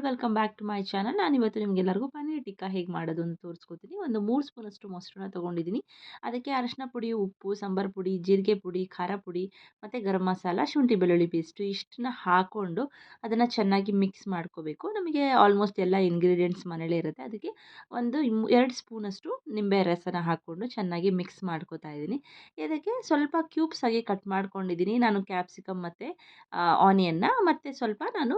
All welcome back to my channel ನಾನು ಇವತ್ತು ನಿಮಗೆಲ್ಲರಿಗೂ ಪನ್ನೀರ್ ಟಿಕ್ಕಾ ಹೇಗೆ ಮಾಡೋದು ಅಂತ ತೋರಿಸ್ಕೊತೀನಿ. ಒಂದು ಮೂರು ಸ್ಪೂನಷ್ಟು ಮೊಸರನ್ನ ತೊಗೊಂಡಿದ್ದೀನಿ. ಅದಕ್ಕೆ ಅರಶಿನ ಪುಡಿ, ಉಪ್ಪು, ಸಾಂಬಾರು ಪುಡಿ, ಜೀರಿಗೆ ಪುಡಿ, ಖಾರ ಪುಡಿ, ಮತ್ತು ಗರಂ ಮಸಾಲ, ಶುಂಠಿ ಬೆಳ್ಳುಳ್ಳಿ ಪೇಸ್ಟು ಇಷ್ಟನ್ನ ಹಾಕ್ಕೊಂಡು ಅದನ್ನು ಚೆನ್ನಾಗಿ ಮಿಕ್ಸ್ ಮಾಡ್ಕೋಬೇಕು. ನಮಗೆ ಆಲ್ಮೋಸ್ಟ್ ಎಲ್ಲ ಇಂಗ್ರೀಡಿಯೆಂಟ್ಸ್ ಮನೇಲೇ ಇರುತ್ತೆ. ಅದಕ್ಕೆ ಒಂದು ಎರಡು ಸ್ಪೂನಷ್ಟು ನಿಂಬೆ ರಸನ ಹಾಕ್ಕೊಂಡು ಚೆನ್ನಾಗಿ ಮಿಕ್ಸ್ ಮಾಡ್ಕೋತಾ ಇದ್ದೀನಿ. ಇದಕ್ಕೆ ಸ್ವಲ್ಪ ಕ್ಯೂಬ್ಸ್ ಆಗಿ ಕಟ್ ಮಾಡ್ಕೊಂಡಿದ್ದೀನಿ. ನಾನು ಕ್ಯಾಪ್ಸಿಕಮ್ ಮತ್ತು ಆನಿಯನ್ನ ಮತ್ತು ಸ್ವಲ್ಪ ನಾನು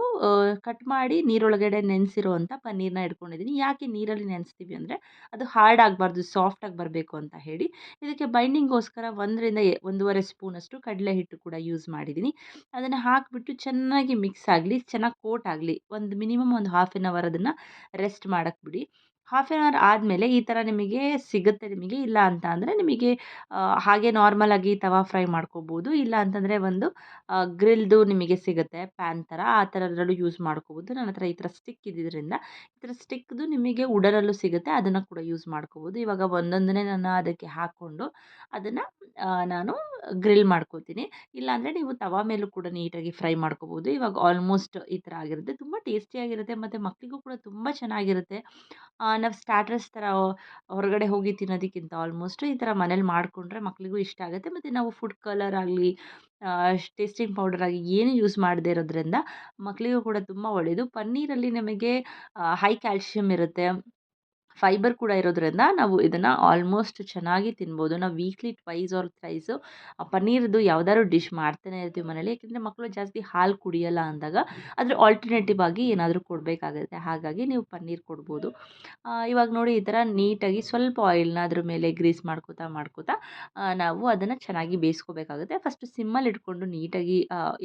ಕಟ್ ಮಾಡಿ ನೀರೊಳಗಡೆ ನೆನೆಸಿರುವಂಥ ಪನ್ನೀರನ್ನ ಇಟ್ಕೊಂಡಿದ್ದೀನಿ. ಯಾಕೆ ನೀರಲ್ಲಿ ನೆನೆಸ್ತೀವಿ ಅಂದರೆ, ಅದು ಹಾರ್ಡ್ ಆಗಬಾರ್ದು ಸಾಫ್ಟಾಗಿ ಬರಬೇಕು ಅಂತ ಹೇಳಿ. ಇದಕ್ಕೆ ಬೈಂಡಿಂಗ್ಗೋಸ್ಕರ ಒಂದರಿಂದ ಒಂದೂವರೆ ಸ್ಪೂನಷ್ಟು ಕಡಲೆ ಹಿಟ್ಟು ಕೂಡ ಯೂಸ್ ಮಾಡಿದ್ದೀನಿ. ಅದನ್ನು ಹಾಕಿಬಿಟ್ಟು ಚೆನ್ನಾಗಿ ಮಿಕ್ಸ್ ಆಗಲಿ, ಚೆನ್ನಾಗಿ ಕೋಟ್ ಆಗಲಿ, ಒಂದು ಮಿನಿಮಮ್ ಒಂದು ಹಾಫ್ ಆನ್ ಅವರ್ ಅದನ್ನು ರೆಸ್ಟ್ ಮಾಡಕ್ಕೆ ಬಿಡಿ. ಹಾಫ್ ಆನ್ ಅವರ್ ಆದಮೇಲೆ ಈ ಥರ ನಿಮಗೆ ಸಿಗುತ್ತೆ ನಿಮಗೆ, ಇಲ್ಲ ಅಂತ ಅಂದರೆ ನಿಮಗೆ ಹಾಗೆ ನಾರ್ಮಲಾಗಿ ತವಾ ಫ್ರೈ ಮಾಡ್ಕೋಬೋದು. ಇಲ್ಲ ಅಂತಂದರೆ ಒಂದು ಗ್ರಿಲ್ದು ನಿಮಗೆ ಸಿಗುತ್ತೆ ಪ್ಯಾನ್ ಥರ ಆ ಥರದ್ರಲ್ಲೂ ಯೂಸ್ ಮಾಡ್ಕೋಬೋದು. ನನ್ನ ಹತ್ರ ಈ ಥರ ಸ್ಟಿಕ್ ಇದ್ದಿದ್ದರಿಂದ ಈ ಥರ ಸ್ಟಿಕ್ದು ನಿಮಗೆ ಉಡಲಲ್ಲೂ ಸಿಗುತ್ತೆ. ಅದನ್ನು ಕೂಡ ಯೂಸ್ ಮಾಡ್ಕೋಬೋದು. ಇವಾಗ ಒಂದೊಂದನ್ನೇ ನಾನು ಅದಕ್ಕೆ ಹಾಕ್ಕೊಂಡು ಅದನ್ನು ನಾನು ಗ್ರಿಲ್ ಮಾಡ್ಕೋತೀನಿ. ಇಲ್ಲಾಂದರೆ ನೀವು ತವಾ ಮೇಲೂ ಕೂಡ ನೀಟಾಗಿ ಫ್ರೈ ಮಾಡ್ಕೋಬೋದು. ಇವಾಗ ಆಲ್ಮೋಸ್ಟ್ ಈ ಥರ ಆಗಿರುತ್ತೆ. ತುಂಬ ಟೇಸ್ಟಿಯಾಗಿರುತ್ತೆ ಮತ್ತು ಮಕ್ಕಳಿಗೂ ಕೂಡ ತುಂಬ ಚೆನ್ನಾಗಿರುತ್ತೆ. ನಾವು ಸ್ಟಾರ್ಟರ್ಸ್ ಥರ ಹೊರಗಡೆ ಹೋಗಿ ತಿನ್ನೋದಕ್ಕಿಂತ ಆಲ್ಮೋಸ್ಟ್ ಈ ಥರ ಮನೇಲಿ ಮಾಡಿಕೊಂಡ್ರೆ ಮಕ್ಕಳಿಗೂ ಇಷ್ಟ ಆಗುತ್ತೆ. ಮತ್ತು ನಾವು ಫುಡ್ ಕಲರ್ ಆಗಲಿ ಟೇಸ್ಟಿಂಗ್ ಪೌಡರ್ ಆಗಿ ಏನು ಯೂಸ್ ಮಾಡದೇ ಇರೋದ್ರಿಂದ ಮಕ್ಕಳಿಗೂ ಕೂಡ ತುಂಬ ಒಳ್ಳೆಯದು ಪನ್ನೀರಲ್ಲಿ ನಮಗೆ ಹೈ ಕ್ಯಾಲ್ಶಿಯಮ್ ಇರುತ್ತೆ. ಫೈಬರ್ ಕೂಡ ಇರೋದ್ರಿಂದ ನಾವು ಇದನ್ನು ಆಲ್ಮೋಸ್ಟ್ ಚೆನ್ನಾಗಿ ತಿನ್ಬೋದು. ನಾವು ವೀಕ್ಲಿ ಟ್ವೈಸ್ ಆರ್ ಥ್ರೈಸು ಪನ್ನೀರ್ದು ಯಾವ್ದಾದ್ರು ಡಿಶ್ ಮಾಡ್ತಾನೆ ಇರ್ತೀವಿ ಮನೇಲಿ. ಯಾಕೆಂದರೆ ಮಕ್ಕಳು ಜಾಸ್ತಿ ಹಾಲು ಕುಡಿಯಲ್ಲ ಅಂದಾಗ ಅದ್ರ ಆಲ್ಟರ್ನೇಟಿವ್ ಆಗಿ ಏನಾದರೂ ಕೊಡಬೇಕಾಗುತ್ತೆ. ಹಾಗಾಗಿ ನೀವು ಪನ್ನೀರ್ ಕೊಡ್ಬೋದು. ಇವಾಗ ನೋಡಿ ಈ ಥರ ನೀಟಾಗಿ ಸ್ವಲ್ಪ ಆಯಿಲ್ನ ಅದ್ರ ಮೇಲೆ ಗ್ರೀಸ್ ಮಾಡ್ಕೋತಾ ಮಾಡ್ಕೋತಾ ನಾವು ಅದನ್ನು ಚೆನ್ನಾಗಿ ಬೇಯಿಸ್ಕೋಬೇಕಾಗುತ್ತೆ. ಫಸ್ಟು ಸಿಮ್ಮಲ್ಲಿ ಇಟ್ಕೊಂಡು ನೀಟಾಗಿ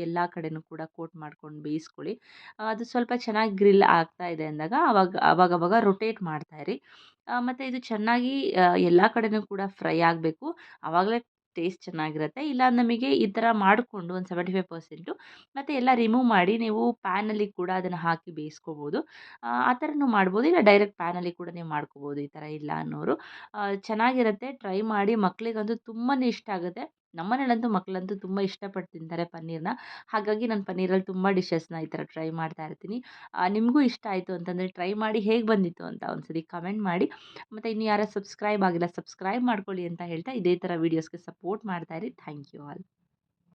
ಎಲ್ಲ ಕಡೆನೂ ಕೂಡ ಕೋಟ್ ಮಾಡ್ಕೊಂಡು ಬೇಯಿಸ್ಕೊಳ್ಳಿ. ಅದು ಸ್ವಲ್ಪ ಚೆನ್ನಾಗಿ ಗ್ರಿಲ್ ಆಗ್ತಾ ಇದೆ ಅಂದಾಗ ಅವಾಗ, ಅವಾಗವಾಗ ರೊಟೇಟ್ ಮಾಡ್ತಾಯಿರಿ ಮತ್ತು ಇದು ಚೆನ್ನಾಗಿ ಎಲ್ಲ ಕಡೆಯೂ ಕೂಡ ಫ್ರೈ ಆಗಬೇಕು. ಆವಾಗಲೇ ಟೇಸ್ಟ್ ಚೆನ್ನಾಗಿರುತ್ತೆ. ಇಲ್ಲ ನಮಗೆ ಈ ಥರ ಮಾಡಿಕೊಂಡು ಒಂದು ಸೆವೆಂಟಿ ಫೈವ್ ಪರ್ಸೆಂಟು ಮತ್ತು ಎಲ್ಲ ರಿಮೂವ್ ಮಾಡಿ ನೀವು ಪ್ಯಾನಲ್ಲಿ ಕೂಡ ಅದನ್ನು ಹಾಕಿ ಬೇಯಿಸ್ಕೋಬೋದು. ಆ ಥರನೂ ಮಾಡ್ಬೋದು. ಇಲ್ಲ ಡೈರೆಕ್ಟ್ ಪ್ಯಾನಲ್ಲಿ ಕೂಡ ನೀವು ಮಾಡ್ಕೋಬೋದು ಈ ಥರ ಇಲ್ಲ ಅನ್ನೋರು. ಚೆನ್ನಾಗಿರುತ್ತೆ. ಟ್ರೈ ಮಾಡಿ. ಮಕ್ಕಳಿಗಂತೂ ತುಂಬಾ ಇಷ್ಟ ಆಗುತ್ತೆ. ನಮ್ಮ ಮನೇಲಂತೂ ಮಕ್ಕಳಂತೂ ತುಂಬ ಇಷ್ಟಪಟ್ಟು ತಿಂತಾರೆ ಪನ್ನೀರನ್ನ ಹಾಗಾಗಿ ನಾನು ಪನ್ನೀರಲ್ಲಿ ತುಂಬ ಡಿಶಸ್ನ ಈ ಥರ ಟ್ರೈ ಮಾಡ್ತಾ ಇರ್ತೀನಿ. ನಿಮಗೂ ಇಷ್ಟ ಆಯಿತು ಅಂತಂದರೆ ಟ್ರೈ ಮಾಡಿ ಹೇಗೆ ಬಂದಿತ್ತು ಅಂತ ಒಂದ್ಸರಿ ಕಮೆಂಟ್ ಮಾಡಿ. ಮತ್ತು ಇನ್ನು ಯಾರು ಸಬ್ಸ್ಕ್ರೈಬ್ ಆಗಿಲ್ಲ ಸಬ್ಸ್ಕ್ರೈಬ್ ಮಾಡ್ಕೊಳ್ಳಿ ಅಂತ ಹೇಳ್ತಾ ಇದೇ ಥರ ವೀಡಿಯೋಸ್ಗೆ ಸಪೋರ್ಟ್ ಮಾಡ್ತಾ ಇರಿ. Thank you all